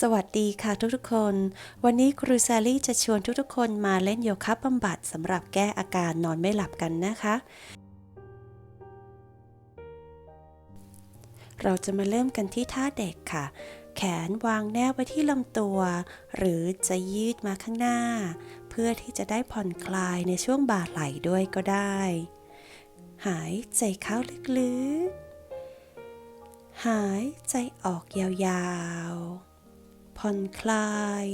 สวัสดีค่ะทุกๆคน วันนี้ครูแซลลี่จะชวนทุกๆคนมาเล่นโยคะบำบัดสำหรับแก้อาการนอนไม่หลับกันนะคะ เราจะมาเริ่มกันที่ท่าเด็กค่ะ แขนวางแนบไว้ที่ลำตัว หรือจะยืดมาข้างหน้า เพื่อที่จะได้ผ่อนคลายในช่วงบ่าไหล่ด้วยก็ได้ หายใจเข้าลึกๆ หายใจออกยาวๆ ผ่อนคลาย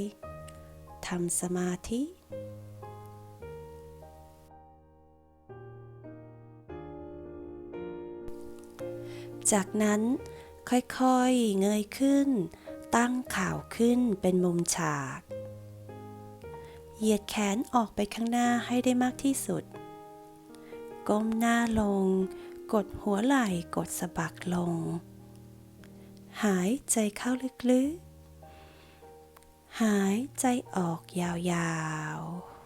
ทำสมาธิจากนั้นค่อยๆเงยขึ้น ตั้งข่าวขึ้นเป็นมุมฉาก เหยียดแขนออกไปข้างหน้าให้ได้มากที่สุด ก้มหน้าลง กดหัวไหล่กดสะบักลง หายใจเข้าลึกๆ หายใจออกยาวๆ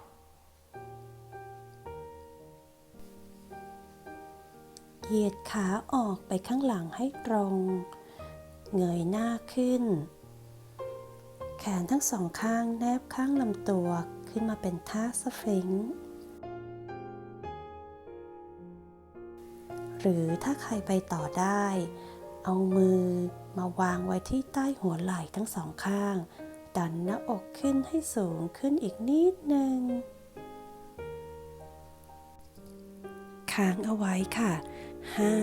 เหยียดขาออกไปข้างหลังให้ตรง เงยหน้าขึ้น แขนทั้งสองข้างแนบข้างลำตัวขึ้นมาเป็นท่าสฟิงค์หรือถ้าใครไปต่อได้ เอามือมาวางไว้ที่ใต้หัวไหล่ทั้งสองข้าง ดันหน้าอกขึ้นให้สูงขึ้นอีกนิดหนึ่งค้างเอาไว้ค่ะห้า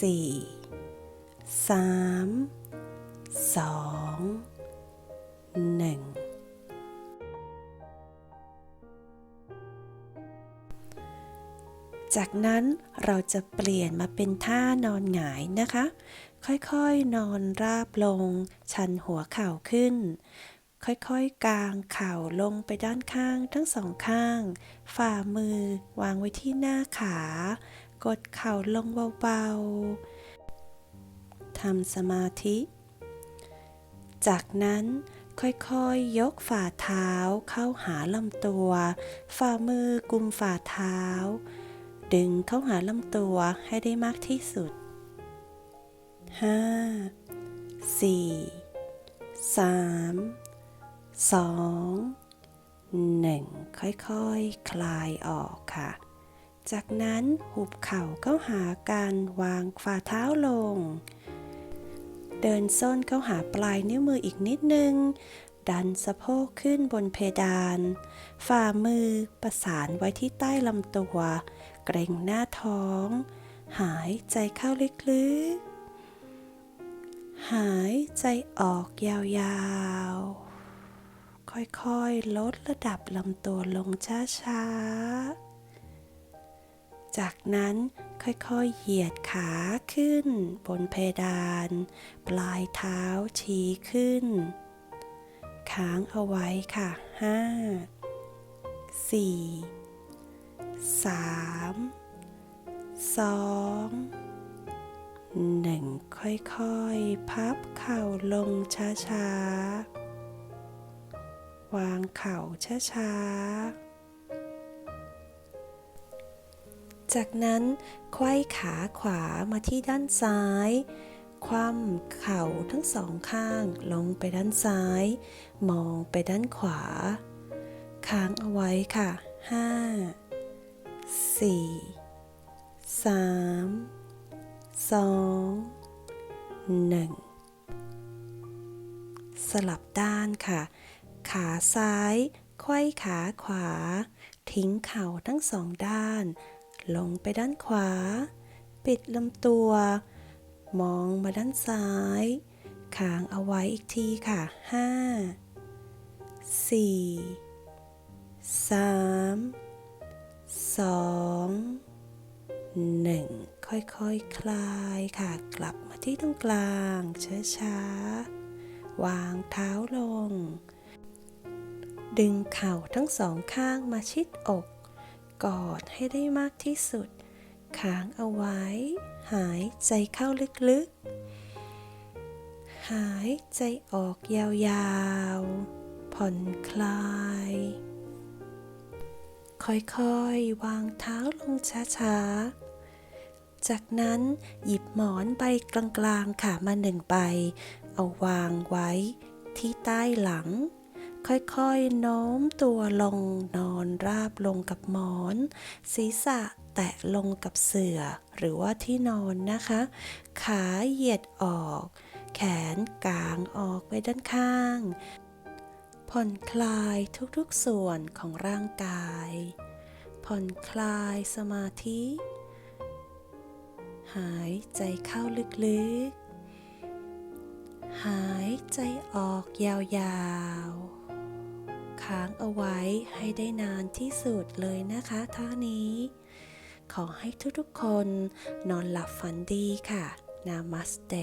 สี่สามสองหนึ่งจากนั้นเราจะเปลี่ยนมาเป็นท่านอนหงายนะคะ ค่อยๆ นอนราบลง ชันหัวเข่าขึ้น ค่อยๆ กางเข่าลงไปด้านข้างทั้งสองข้าง ฝ่ามือวางไว้ที่หน้าขา กดเข่าลงเบาๆ ทำสมาธิ จากนั้นค่อยๆ ยกฝ่าเท้าเข้าหาลำตัว ฝ่ามือกุมฝ่าเท้า ดึงเข้าหาลำตัวให้ได้มากที่สุด ห้าสี่สามสองหนึ่งค่อยๆคลายออกค่ะ จากนั้นหุบเข่าเข้าหากันวางฝ่าเท้าลง เดินส้นเข้าหาปลายนิ้วมืออีกนิดนึง ดันสะโพกขึ้นบนเพดาน ฝ่ามือประสานไว้ที่ใต้ลำตัว เกรงหน้าท้อง หายใจเข้าลึกๆ หายใจออกยาวๆ ค่อยๆ ลดระดับลำตัวลงช้าๆ จากนั้นค่อยๆ เหยียดขาขึ้นบนเพดาน ปลายเท้าชี้ขึ้น ค้างเอาไว้ค่ะ ห้า สี่ สาม สอง ค่อยๆ พับเข่าลงช้าๆ วางเข่าช้าๆ จากนั้นไขว้ขาขวามาที่ด้านซ้าย คว่ำเข่าทั้งสองข้างลงไปด้านซ้าย มองไปด้านขวา ค้างเอาไว้ค่ะห้าสี่สามสองหนึ่งสลับด้านค่ะ ขาซ้ายไขว้ขาขวา ทิ้งเข่าทั้งสองด้าน ลงไปด้านขวา ปิดลำตัว มองมาด้านซ้ายค้างเอาไว้อีกทีค่ะห้าสี่สามสองหนึ่ง ค่อยๆคคลายค่ะ กลับมาที่ตรงกลางช้าๆ วางเท้าลง ดึงเข่าทั้งสองข้างมาชิดอก กอดให้ได้มากที่สุด ค้างเอาไว้ หายใจเข้าลึกๆ หายใจออกยาวๆ ผ่อนคลายค่อยๆ วางเท้าลงช้าๆ จากนั้นหยิบหมอนใบกลางๆค่ะมาหนึ่งใบ เอาวางไว้ที่ใต้หลัง ค่อยๆโน้มตัวลงนอนราบลงกับหมอน ศีรษะแตะลงกับเสื่อหรือว่าที่นอนนะคะ ขาเหยียดออก แขนกางออกไปด้านข้าง ผ่อนคลายทุกๆส่วนของร่างกาย ผ่อนคลายสมาธิ หายใจเข้าลึกๆ หายใจออกยาวๆ ค้างเอาไว้ให้ได้นานที่สุดเลยนะคะท่านี้ ขอให้ทุกๆคนนอนหลับฝันดีค่ะ นามัสเต